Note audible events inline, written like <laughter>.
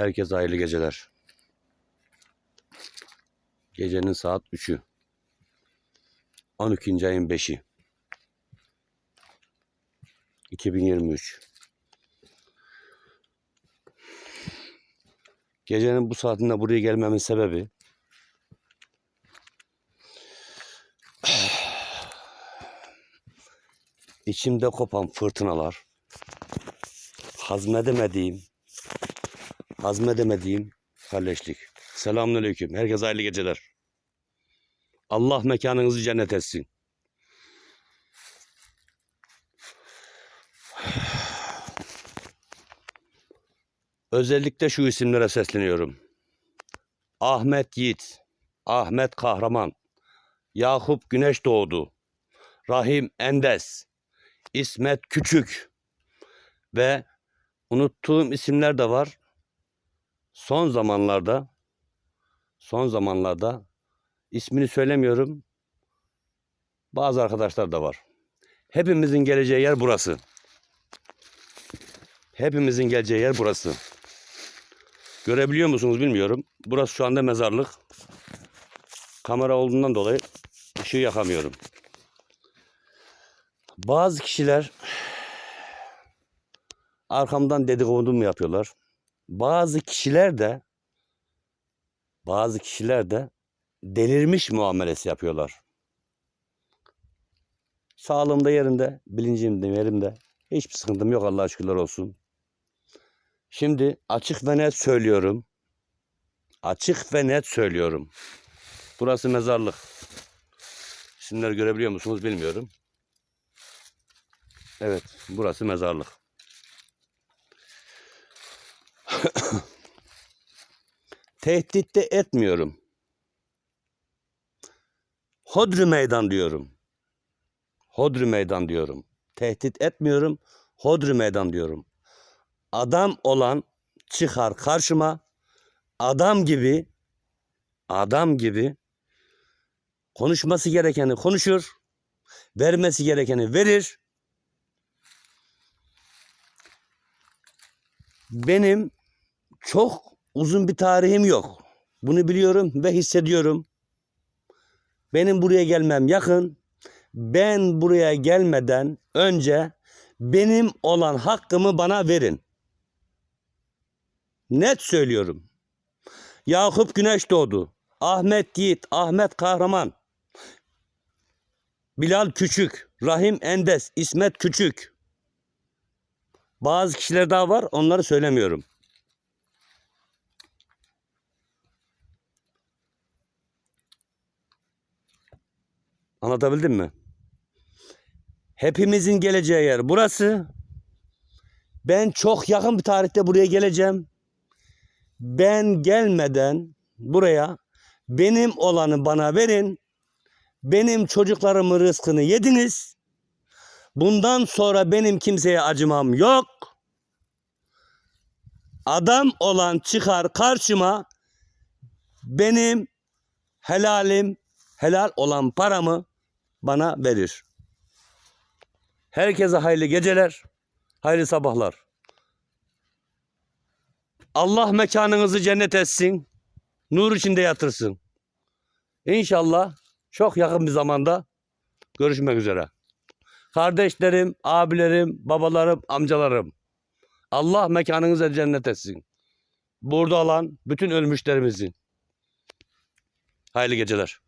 Herkese hayırlı geceler. Gecenin saat 3'ü. 12. ayın 5'i. 2023. Gecenin bu saatinde buraya gelmemin sebebi <sighs> içimde kopan fırtınalar, hazmedemediğim, hazmedemediğim kalleşlik. Selamünaleyküm. Herkese hayırlı geceler. Allah mekanınızı cennet etsin. Özellikle şu isimlere sesleniyorum. Ahmet Yiğit, Ahmet Kahraman, Yakup Güneş Doğdu, Rahim Endes, İsmet Küçük ve unuttuğum isimler de var. Son zamanlarda son zamanlarda ismini söylemiyorum. Bazı arkadaşlar da var. Hepimizin geleceği yer burası. Hepimizin geleceği yer burası. Görebiliyor musunuz bilmiyorum. Burası şu anda mezarlık. Kamera olduğundan dolayı ışığı yakamıyorum. Bazı kişiler <sighs> arkamdan dedikodu mu yapıyorlar? Bazı kişiler de bazı kişiler de delirmiş muamelesi yapıyorlar. Sağlığım da yerinde, bilincim de yerimde. Hiçbir sıkıntım yok Allah'a şükürler olsun. Şimdi açık ve net söylüyorum. Açık ve net söylüyorum. Burası mezarlık. İsimleri görebiliyor musunuz bilmiyorum. Evet, burası mezarlık. <coughs> Tehdit de etmiyorum. Hodri meydan diyorum. Hodri meydan diyorum. Tehdit etmiyorum. Hodri meydan diyorum. Adam olan çıkar karşıma. Adam gibi adam gibi konuşması gerekeni konuşur. Vermesi gerekeni verir. Benim çok uzun bir tarihim yok. Bunu biliyorum ve hissediyorum. Benim buraya gelmem yakın. Ben buraya gelmeden önce benim olan hakkımı bana verin. Net söylüyorum. Yakup Güneş doğdu. Ahmet Yiğit, Ahmet Kahraman. Bilal Küçük, Rahim Endes, İsmet Küçük. Bazı kişiler daha var, onları söylemiyorum. Anlatabildim mi? Hepimizin geleceği yer burası. Ben çok yakın bir tarihte buraya geleceğim. Ben gelmeden buraya benim olanı bana verin. Benim çocuklarımın rızkını yediniz. Bundan sonra benim kimseye acımam yok. Adam olan çıkar karşıma benim helalim helal olan paramı bana verir. Herkese hayırlı geceler, hayırlı sabahlar. Allah mekanınızı cennet etsin, nur içinde yatırsın. İnşallah çok yakın bir zamanda görüşmek üzere. Kardeşlerim, abilerim, babalarım, amcalarım. Allah mekanınızı cennet etsin. Burada olan bütün ölmüşlerimizin. Hayırlı geceler.